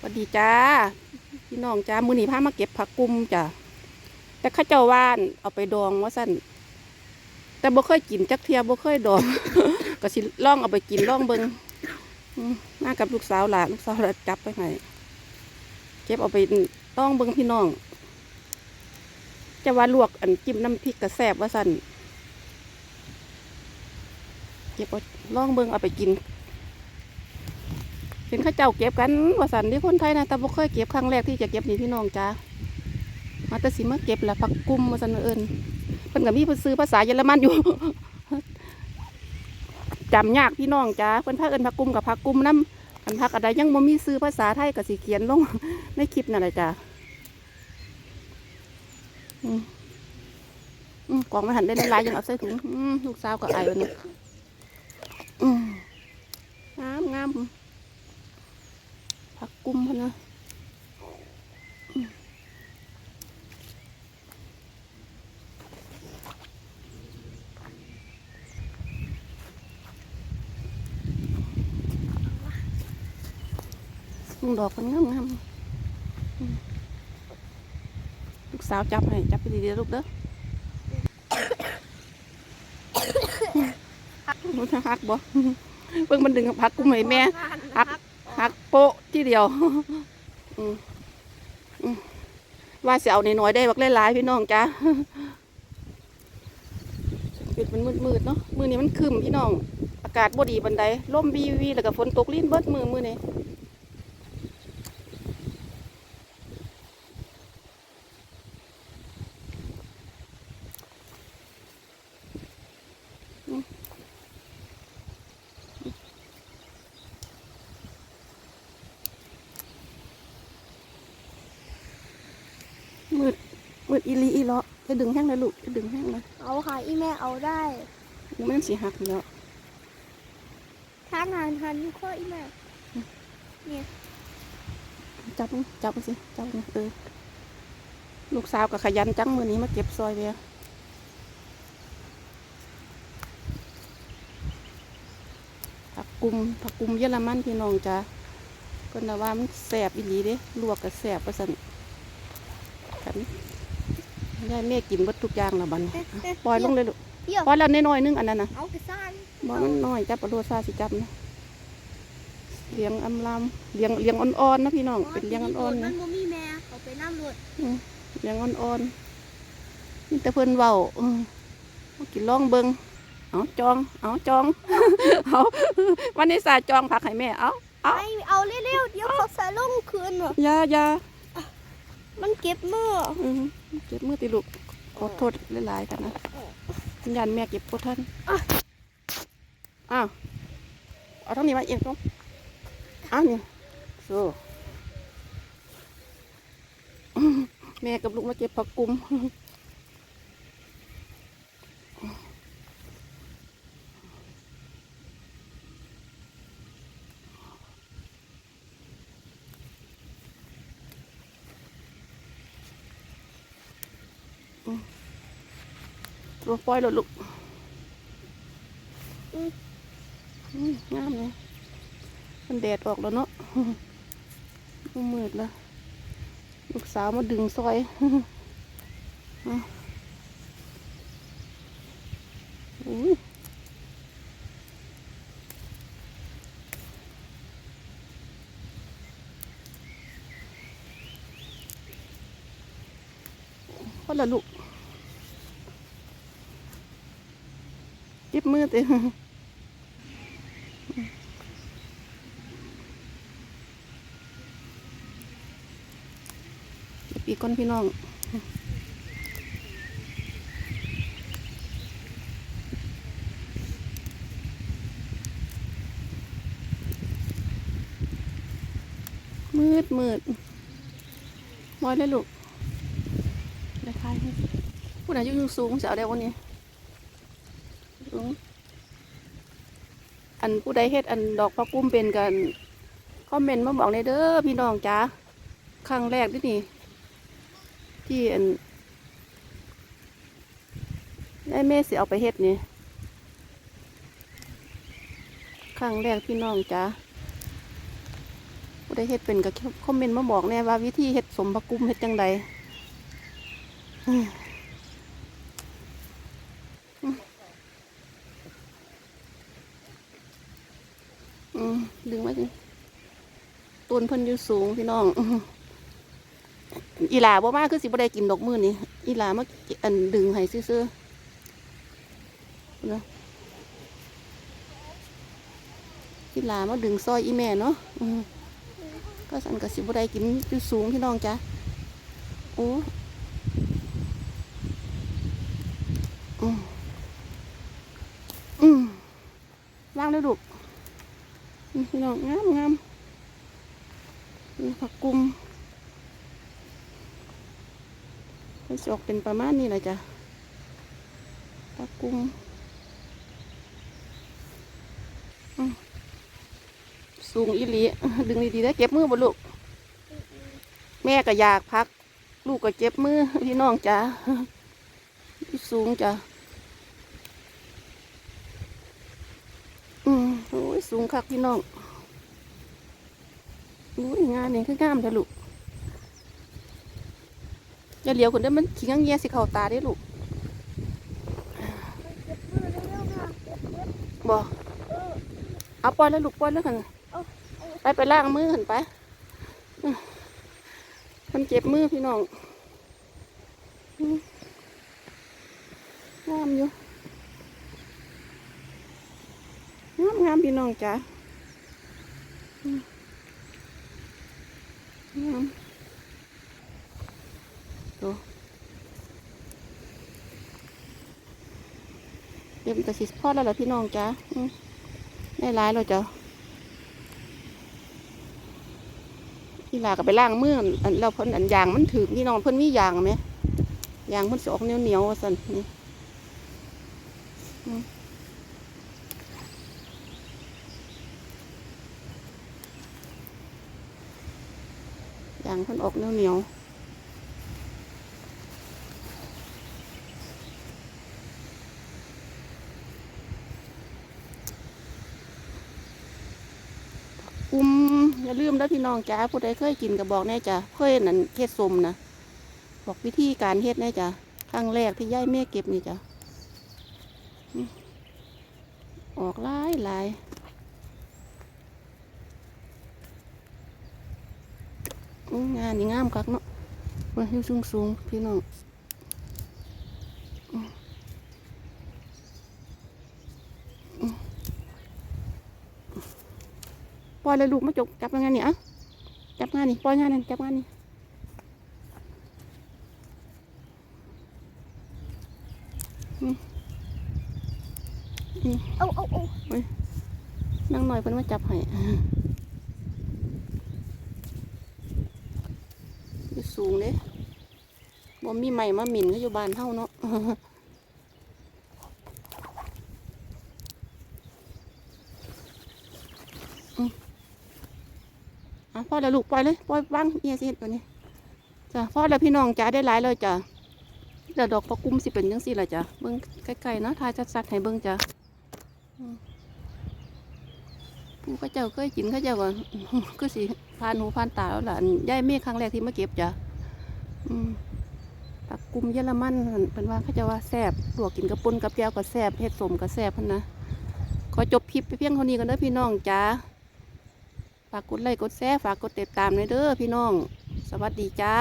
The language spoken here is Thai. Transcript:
สวัสดีจ้าพี่น้องจ้ามือนีพามาเก็บผักกุมจ้ะแต่ข้าเจ้าว่านเอาไปดองว่าสั่นแต่บ่เคยกินจักเทียบ่เคยดอง ก็สิล่องเอาไปกินล่องเบิงมากับลูกสาวหลานลูกสาวหลานจับไปให้เก็บเอาไปต้องเบิงพี่น้อง จะว่าลวกอันจิ้มน้ำพริกกระแซบว่าสั่นเก็บเอาลองเบิงเอาไปกิน เห็นข้าเจ้าเก็บกันว่าสันที่คนไทยนะแต่บ่เคยเก็บครั้งแรกที่จะเก็บนี่พี่น้องจ้ามาแต่สิมาเก็บละผักกุ้มมาสันเอิญเพิ่นก็มีเพิ่นซื้อภาษาเยอรมันอยู่จำยากพี่น้องจ้าเพิ่นพาเอิญผักกุ้มกับผักกุ้มน้ำกันผักอะไรยังบ่มีซื้อภาษาไทยก็สิเขียนลงในคลิปนั่นแหละจ้าอืมอืมกล่องมาหันได้หลายยังเอาใส่ถุงลูกสาวก็ไอวันนี้อืมงามงาม กกุ้มพะนะอืมลุงดอกมันงามงามๆอืมลูกสาวจับให้จับไปดีๆลูกเด้อรู้ทางหักบ่เบิ่งมันดึงผักกุ้มให้แม่หัก หักโปะที่เดียวว่าเสียเอาน้อยได้บักเลายพี่น้องจ้าปิดมันมืดๆเนาะมือนี้มันคึมพี่น้อง อากาศบ่ดีบันไดลมวีวีแล้วก็ฝนตกลิ้นเบิดมือมือนี้อืมมืด มืดอีหลีอีเลาะจะดึงแห้งเลยลูกจะดึงแห้งเลยเอาค่ะอีแม่เอาได้มันสีหักอยู่แล้วทานหันหันอยู่ข้ออีแม่จับมันจับมันสิจับมันเออลูกสาวกับขยันจังมือนี้มาเก็บซอยเบียผักกุมผักกุมเยอรมันพี่น้องจ้าก็นะว่ามันแสบอีหลีเด้ลวกกับแสบประสันกัน ยายแม่กินหมดทุกอย่างและบัดนเอ๊ะเอ๊ะปล่อยลงเลยลูกเดี๋ยวปล่อยแล้วน้อยๆนึงอันนั้นนะเอาไปซ่านบ่มันน้อยจับปลาโลซาสิจับนะเลี้ยงอำลำเลี้ยงเลี้ยงอ่อนๆนะพี่น้องเป็นเลี้ยงอ่อนๆมันะนบ่มีแม่เอาไปน้ำรดเลี้ยงอ่อนๆนี่แต่เพิ่นเว้าเออเอากินลองเบิงเอาจอง เอาจอง เอาวันนี้สาจองผักให้แม่เอาเอาไอเอาเร็วๆเดี๋ยวเขาใส่ลงคืนว่ะอยาอยามันเก็บมืออืม เจ็บมือติลูกขอโทษหลายๆกันนะยันแม่เก็บปวดท่านอ้าวเอาทั้งนี้มาเองตรงอ้าวนี่สู้แม่กับลูกมาเก็บผักกุม ตัวปล่อยหลดลูกงามเลยมันแดดออกแล้วเนาะมืดแล้วลูกสาวมาดึงซอยอุ้ยพอละลูก จิบมือติเก็บอีกก้อนพี่น้องมืดมืดมอยเลยลูกได้ทายให้ผู้ใดอยุ่งสูงจะเอาได้วันนี้อืม อันผู้ใดเฮ็ดอันดอกพระกุ้มเป็นกันคอมเมนต์มาบอกเลยเด้อพี่น้องจ้าครั้งแรกที่นี่ที่อันได้แม่สิเอาไปเฮ็ดนี่ครั้งแรกพี่น้องจ้าผู้ใดเฮ็ดเป็นก็คอมเมนต์มาบอกแน่ว่าวิธีเฮ็ดสมผักกุมเฮ็ดจังใดอืมอืมอืม ดึงไว้สิต้นเพิ่นอยู่สูงพี่น้อง อีหลาบ่มากคือสิบ่ได้กินดอกมือนี่อีหลามาอันดึงให้ซื่อๆเนะอีหลามาดึงซอยอีแม่เนาะก็สันกับสิบุได้กินอยู่สูงพี่น้องจ้ะโอ้อืมอืมวางเลยลูก พี่น้องงามงามผักกุมมันจะออกเป็นประมาณนี้แหละจ้ะผักกุมอืมสูงอีหลีดึงดีๆได้เก็บมือบ่ลูก แม่ก็อยากพัก ลูกก็เจ็บมือพี่น้องจ้าสูงจ้ะอืมโอ้ย สูงคักพี่น้องอุ้ยงานนี่คืองามแต่ลูกอย่าเหลียวคนเด้อมันขี้งังเงียสิเข้าตาได้ลูกบอเร็วๆค่ะเก็บเอาปล่อยแล้วลูกปล่อยแล้วกันไปไปล้างมือหันไปมันเจ็บมือพี่น้องงามอยู่ งามงามพี่น้องจ้ะอืมงามดูเต็มแต่สิพอดแล้วเหรอพี่น้องจ้ะอืมได้หลายแล้วจ้ะอีหลาก็ไปล้างมืออันแล้วเพิ่นอันยางมันถึกนี่น้องเพิ่นมียางไหมยางมันสอกเหนียวเหนียวๆว่าซั่นนี่ ยางเพิ่นออกเหนียวเหนียวๆอุ้มอย่าลืมนะพี่น้องจ้าผู้ใดเคยกินก็บอกแน่จ้ะเคยนั่นเฮ็ดสมนะบอกวิธีการเฮ็ดแน่จ้ะครั้งแรกที่ย่ายแม่เก็บนี่จ้ะอออกหลายหลาย งานนี่งามคักเนาะมันอยู่สูงสูงๆพี่น้องปล่อยเลยลูกมาจกจับงานนี่อะจับงานนี่ปล่อยงานนั่นจับงานนี่อืมอืมเอาเอาเอานั่งหน่อยเพิ่นมาจับให้ สูงเด้บ่มีใหม่มาหมิ่นก็อยู่บ้านเฮาเนาะอะพ่อแล้วลูกปล่อยเลยปล่อยวางเอียสิตัวนี้จ้ะพ่อแล้วพี่น้องจ๋าได้หลายเลยจ้ะแล้วดอกพะกุ้มสิเป็นจังซี่ล่ะจ้ะเบิ่งใกล้ๆเนาะทายชัดๆให้เบิ่งจ้ะ ผู้เข้าเจ้าเคยกินเข้าเจ้าก็ก็สิผ่านหูผ่านตาแล้วล่ะย่ายเมฆครั้งแรกที่มาเก็บจ้ะอืมผักกุมเยอรมันเป็นว่าเข้าเจ้าว่าแซ่บลวกกินกับปุ้นกับแก้วก็แซ่บเฮ็ดสมก็แซ่บพันนะขอจบคลิปไปเพียงเท่านี้กันเด้อพี่น้องจ้าฝากกดไลค์กดแชร์ฝากกดติดตามหน่อยเด้อพี่น้อง สวัสดีจ้า